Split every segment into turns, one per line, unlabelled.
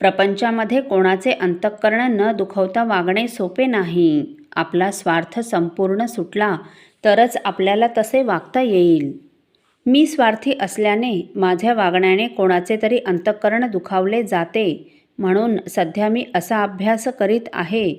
प्रपंचामध्ये कोणाचे अंतःकरण न दुखवता वागणे सोपे नाही. आपला स्वार्थ संपूर्ण सुटला तरच आपल्याला तसे वागता येईल. मी स्वार्थी असल्याने माझ्या वागण्याने कोणाचे तरी अंतःकरण दुखावले जाते. म्हणून सध्या मी असा अभ्यास करीत आहे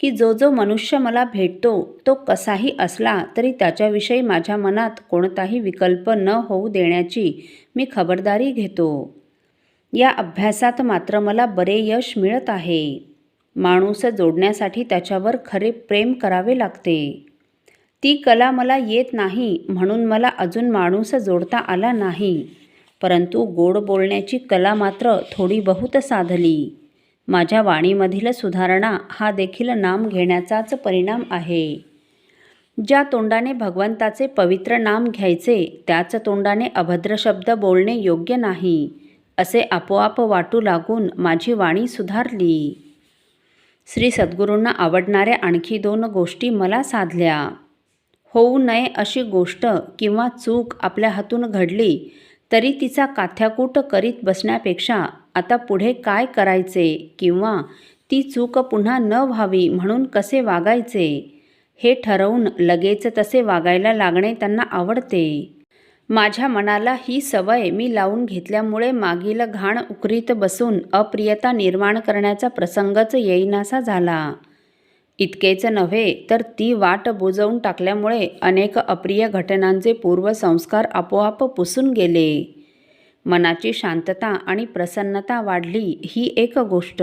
की जो जो मनुष्य मला भेटतो तो कसाही असला तरी त्याच्याविषयी माझ्या मनात कोणताही विकल्प न होऊ देण्याची मी खबरदारी घेतो. या अभ्यासात मात्र मला बरे यश मिळत आहे. माणूस जोडण्यासाठी त्याच्यावर खरे प्रेम करावे लागते. ती कला मला येत नाही म्हणून मला अजून माणूस जोडता आला नाही. परंतु गोड बोलण्याची कला मात्र थोडी बहुत साधली. माझ्या वाणीमधील सुधारणा हा देखील नाम घेण्याचाच परिणाम आहे. ज्या तोंडाने भगवंताचे पवित्र नाम घ्यायचे त्याच तोंडाने अभद्र शब्द बोलणे योग्य नाही. असे आपोआप वाटू लागून माझी वाणी सुधारली. श्री सद्गुरूंना आवडणाऱ्या आणखी दोन गोष्टी मला साधल्या. होऊ नये अशी गोष्ट किंवा चूक आपल्या हातून घडली तरी तिचा काथ्याकूट करीत बसण्यापेक्षा आता पुढे काय करायचे किंवा ती चूक पुन्हा न व्हावी म्हणून कसे वागायचे हे ठरवून लगेच तसे वागायला लागणे त्यांना आवडते. माझ्या मनाला ही सवय मी लावून घेतल्यामुळे मागील घाण उकरीत बसून अप्रियता निर्माण करण्याचा प्रसंगच येईनासा झाला. इतकेच नव्हे तर ती वाट बुजवून टाकल्यामुळे अनेक अप्रिय घटनांचे पूर्वसंस्कार आपोआप पुसून गेले. मनाची शांतता आणि प्रसन्नता वाढली ही एक गोष्ट.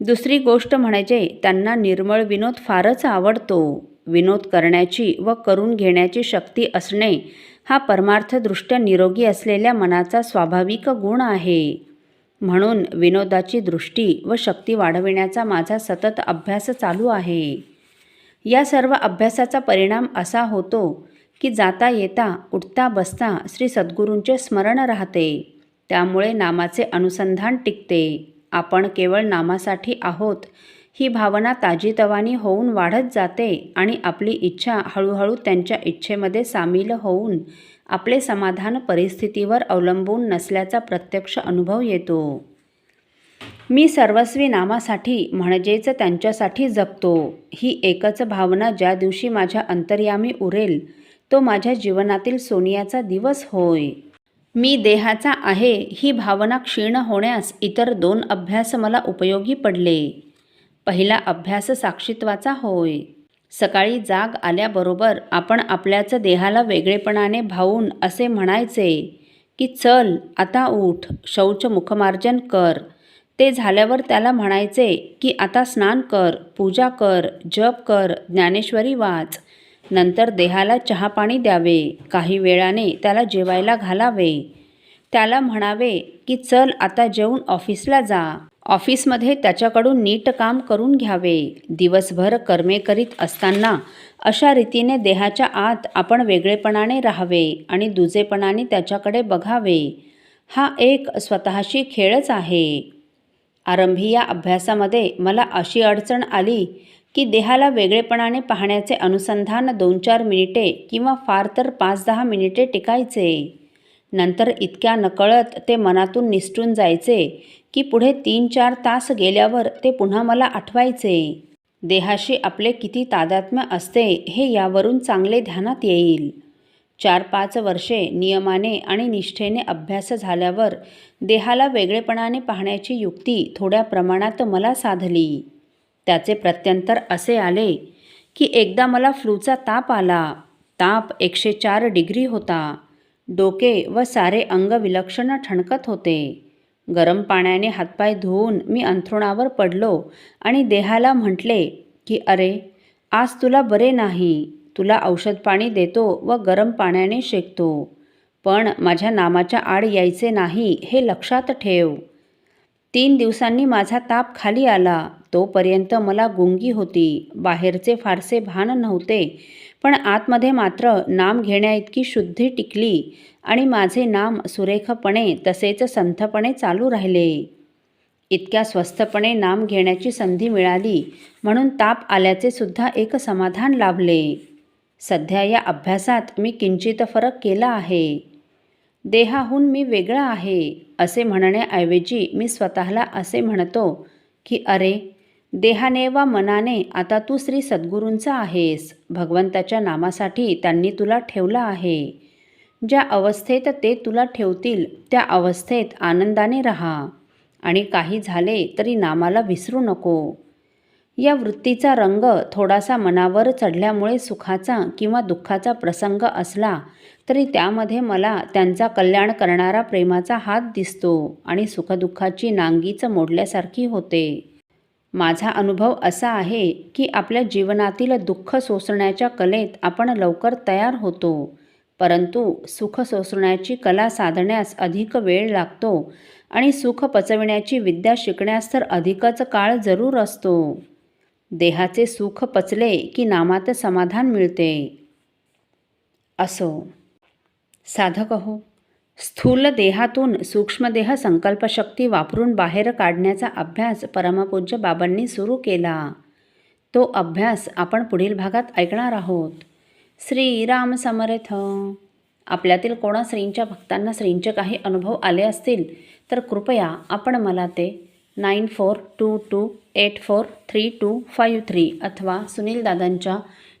दुसरी गोष्ट म्हणजे त्यांना निर्मळ विनोद फारच आवडतो. विनोद करण्याची व करून घेण्याची शक्ती असणे हा परमार्थदृष्ट्या निरोगी असलेल्या मनाचा स्वाभाविक गुण आहे. म्हणून विनोदाची दृष्टी व शक्ती वाढविण्याचा माझा सतत अभ्यास चालू आहे. या सर्व अभ्यासाचा परिणाम असा होतो की जाता येता उठता बसता श्री सद्गुरूंचे स्मरण राहते. त्यामुळे नामाचे अनुसंधान टिकते. आपण केवळ नामासाठी आहोत ही भावना ताजीतवानी होऊन वाढत जाते आणि आपली इच्छा हळूहळू त्यांच्या इच्छेमध्ये सामील होऊन आपले समाधान परिस्थितीवर अवलंबून नसल्याचा प्रत्यक्ष अनुभव येतो. मी सर्वस्वी नामासाठी म्हणजेच त्यांच्यासाठी जगतो ही एकच भावना ज्या दिवशी माझ्या अंतर्यामी उरेल तो माझ्या जीवनातील सोनियाचा दिवस होय. मी देहाचा आहे ही भावना क्षीण होण्यास इतर दोन अभ्यास मला उपयोगी पडले. पहिला अभ्यास साक्षीत्वाचा होय. सकाळी जाग आल्याबरोबर आपण आपल्याच देहाला वेगळेपणाने भावून असे म्हणायचे की चल आता उठ शौच मुखमार्जन कर. ते झाल्यावर त्याला म्हणायचे की आता स्नान कर पूजा कर जप कर ज्ञानेश्वरी वाच. नंतर देहाला चहापाणी द्यावे काही वेळाने त्याला जेवायला घालावे. त्याला म्हणावे की चल आता जेवून ऑफिसला जा. ऑफिसमध्ये त्याच्याकडून नीट काम करून घ्यावे. दिवसभर कर्मे करीत असताना अशा रीतीने देहाच्या आत आपण वेगळेपणाने राहावे आणि दुजेपणाने त्याच्याकडे बघावे. हा एक स्वतःशी खेळच आहे. आरंभी या अभ्यासामध्ये मला अशी अडचण आली की देहाला वेगळेपणाने पाहण्याचे अनुसंधान दोन चार मिनिटे किंवा फार तर पाच दहा मिनिटे टिकायचे. नंतर इतक्या नकळत ते मनातून निसटून जायचे की पुढे तीन चार तास गेल्यावर ते पुन्हा मला आठवायचे. देहाशी आपले किती तादात्म्य असते हे यावरून चांगले ध्यानात येईल. चार पाच वर्षे नियमाने आणि निष्ठेने अभ्यास झाल्यावर देहाला वेगळेपणाने पाहण्याची युक्ती थोड्या प्रमाणात मला साधली. त्याचे प्रत्यंतर असे आले की एकदा मला फ्लूचा ताप आला. ताप एकशे चार डिग्री होता. डोके व सारे अंग विलक्षण ठणकत होते. गरम पाण्याने हातपाय धुवून मी अंथरुणावर पडलो आणि देहाला म्हटले की अरे आज तुला बरे नाही. तुला औषध पाणी देतो व गरम पाण्याने शेकतो. पण माझ्या नामाच्या आड यायचे नाही हे लक्षात ठेव. तीन दिवसांनी माझा ताप खाली आला. तोपर्यंत मला गुंगी होती. बाहेरचे फारसे भान नव्हते. पण आतमध्ये मात्र नाम घेण्याइतकी शुद्धी टिकली आणि माझे नाम सुरेखपणे तसेच संथपणे चालू राहिले. इतक्या स्वस्थपणे नाम घेण्याची संधी मिळाली म्हणून ताप आल्याचे सुद्धा एक समाधान लाभले. सध्या या अभ्यासात मी किंचित फरक केला आहे. देहाहून मी वेगळा आहे असे म्हणण्याऐवजी मी स्वतःला असे म्हणतो की अरे देहाने वा मनाने आता तू श्री सद्गुरूंचा आहेस. भगवंताच्या नामासाठी त्यांनी तुला ठेवलं आहे. ज्या अवस्थेत ते तुला ठेवतील त्या अवस्थेत आनंदाने राहा. आणि काही झाले तरी नामाला विसरू नको. या वृत्तीचा रंग थोडासा मनावर चढल्यामुळे सुखाचा किंवा दुःखाचा प्रसंग असला तरी त्यामध्ये मला त्यांचा कल्याण करणारा प्रेमाचा हात दिसतो आणि सुखदुःखाची नांगीच मोडल्यासारखी होते. माझा अनुभव असा आहे की आपल्या जीवनातील दुःख सोसण्याच्या कलेत आपण लवकर तयार होतो परंतु सुख सोसण्याची कला साधण्यास अधिक वेळ लागतो आणि सुख पचविण्याची विद्या शिकण्यास तर अधिकच काळ जरूर असतो. देहाचे सुख पचले की नामात समाधान मिळते. असो. साधक हो स्थूल देहातून सूक्ष्मदेह संकल्पशक्ती वापरून बाहेर काढण्याचा अभ्यास परमपूज्य बाबांनी सुरू केला. तो अभ्यास आपण पुढील भागात ऐकणार आहोत. श्रीराम समर्थ. आपल्यातील कोणा श्रींच्या भक्तांना श्रींचे काही अनुभव आले असतील तर कृपया आपण मला ते nine four two two eight four three two five three अथवा सुनील दादांच्या